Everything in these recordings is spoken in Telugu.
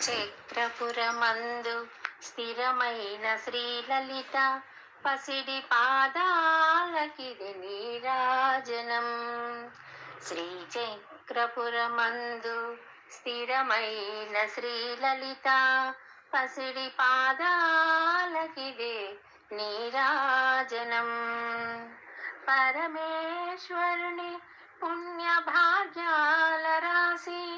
శ్రీచక్రపురమందు స్థిరమైన శ్రీలలిత పసిడి పాదాలకిది నీరాజనం. శ్రీచక్రపురమందు స్థిరమైన శ్రీలలిత పసిడి పాదాలకిది నీరాజనం. పరమేశ్వరుని పుణ్య భాగ్యాల రాశి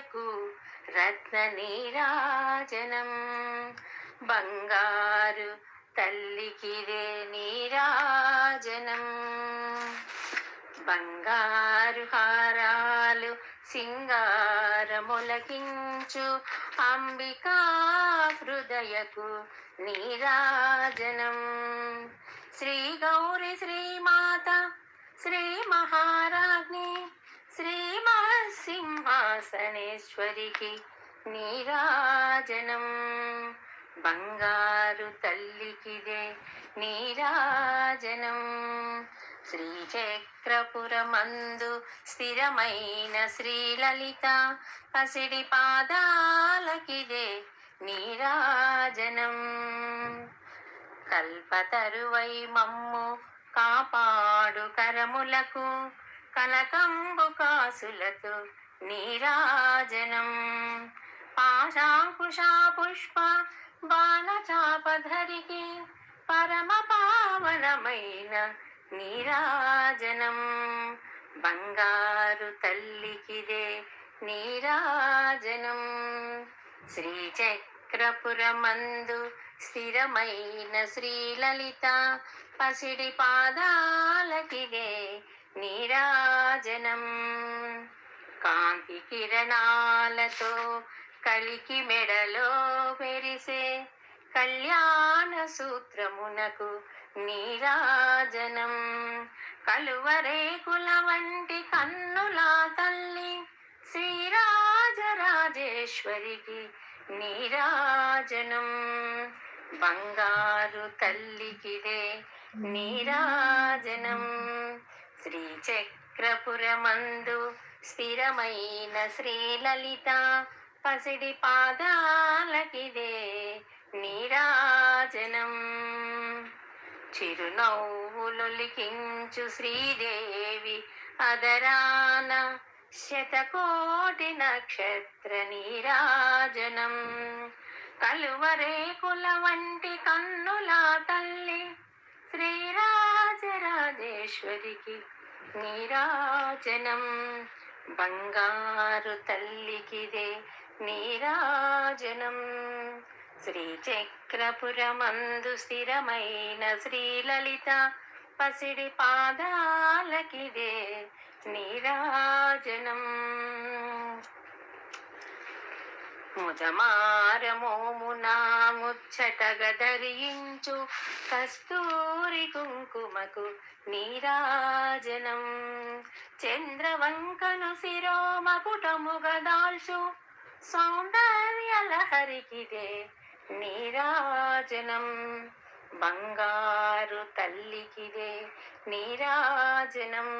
మధ్యకు రత్న నీరాజనం బంగారు తల్లికిదే నీరాజనం. బంగారు హారాలు సింగారములకించు అంబికా హృదయకు నీరాజనం. శ్రీ గౌరి శ్రీమాత శ్రీ మహారాజ్ని శ్రీమా సింహాసనేశ్వరికి నీరాజనం. బంగారు తల్లికిదే నీరాజనం. శ్రీచక్రపురమందు స్థిరమైన శ్రీలలిత పసిడి పాదాలకిదే నీరాజనం. కల్పతరువై మమ్ము కాపాడు కరములకు కనకంబు కాసులతో నీరాజనం. పాశాంకుశా పుష్ప బాణచాపధరికి పరమ పావనమైన నీరాజనం. బంగారు తల్లికిదే నీరాజనం. శ్రీచక్రపురమందు స్థిరమైన శ్రీలలిత పసిడి పాదాలకిదే నీరాజనం. కాంతి కిరణాలతో కలికి మెడలో మెరిసే కళ్యాణ సూత్రమునకు నీరాజనం. కలువరేకుల వంటి కన్నులా తల్లి శ్రీరాజరాజేశ్వరికి నీరాజనం. బంగారు తల్లికిదే నీరాజనం. శ్రీచక్రపురమందు స్థిరమైన శ్రీలలిత పసిడి పాదాలకిదే నీరాజనం. చిరునవ్వులొలికించు శ్రీదేవి అదరాన శతకోటి నక్షత్ర నీరాజనం. కలువరేకుల వంటి కన్నుల తల్లి శ్రీరాజరాజేశ్వరికి నీరాజనం. బంగారు తల్లికిదే నీరాజనం. శ్రీచక్రపురమందు స్థిరమైన శ్రీలలిత పసిడి పాదాలకిదే నీరాజనం. ముదమారమోమునా ముచ్చటగా ధరించు కస్తూరి కుంకుమకు నీరాజనం. చంద్రవంకను శిరోమకుటముగా దాల్చు సౌందర్యలహరికిదే నీరాజనం. బంగారు తల్లికిదే నీరాజనం.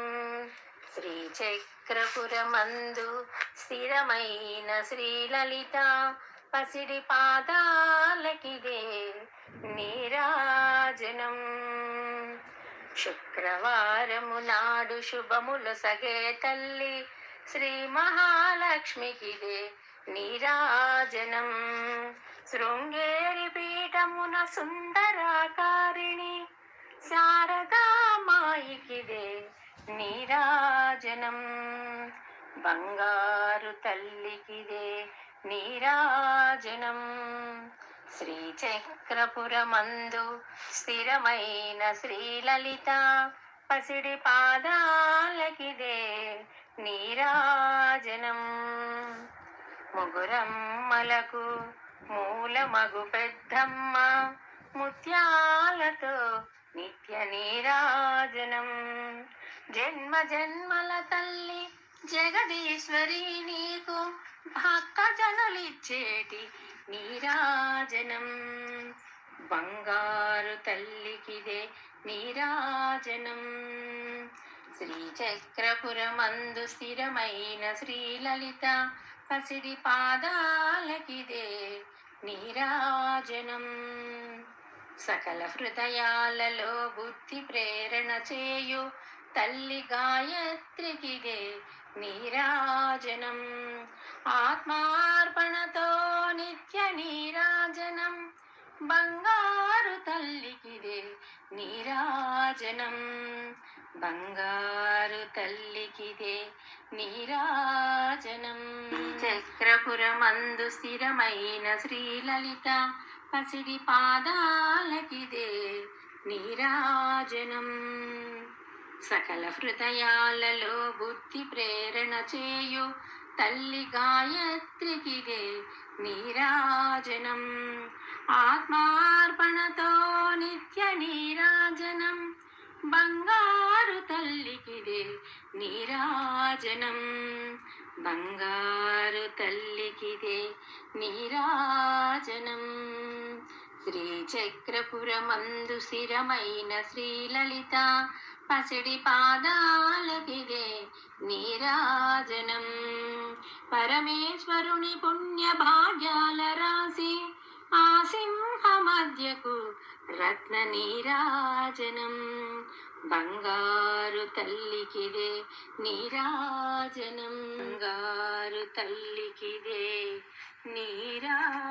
శ్రీచక్రపురమందు స్థిరమైన శ్రీలలిత పసిడి పాదాలకిదే నీరాజనం. శుక్రవారము నాడు శుభములు సగే తల్లి శ్రీ మహాలక్ష్మికిదే నీరాజనం. శృంగేరి పీఠమున సుందరాకారిణి శారదామాయికిదే నీరాజనం. బంగారు తల్లికిదే నీరాజనం. శ్రీచక్రపురమందు స్థిరమైన శ్రీలలిత పసిడి పాదాలకిదే నీరాజనం. ముగురమ్మలకు మూలమగు పెద్దమ్మ ముత్యాలతో నిత్య నీరాజనం. జన్మ జన్మల తల్లి జగదీశ్వరి నీకు జనులిచ్చేటి నీరాజనం. బంగారు తల్లికిదే నీరాజనం. శ్రీచక్రపురమందు స్థిరమైన శ్రీలలిత పసిడి పాదాలకిదే నీరాజనం. సకల హృదయాలలో బుద్ధి ప్రేరణ చేయు తల్లి గాయత్రికిదే నీరాజనం. ఆత్మార్పణతో నిత్య నీరాజనం. బంగారు తల్లికిదే నీరాజనం. బంగారు తల్లికిదే నీరాజనం. చక్రపురమందు స్థిరమైన శ్రీలలిత పసిడి పాదాలకిదే నీరాజనం. సకల హృదయాలలో బుద్ధి ప్రేరణ చేయు తల్లి గాయత్రికిదే నీరాజనం. ఆత్మార్పణతో నిత్య నీరాజనం. బంగారు తల్లికిదే నీరాజనం. బంగారు తల్లికిదే నీరాజనం. శ్రీచక్రపురమందు స్థిరమైన శ్రీలలిత పసిడి పాదాలకిదే నీరాజనం. పరమేశ్వరుని పుణ్య భాగ్యాల రాసి ఆ సింహ మధ్యకు రత్న నీరాజనం. బంగారు తల్లికిదే నీరాజనం. బంగారు తల్లికిదే నీరా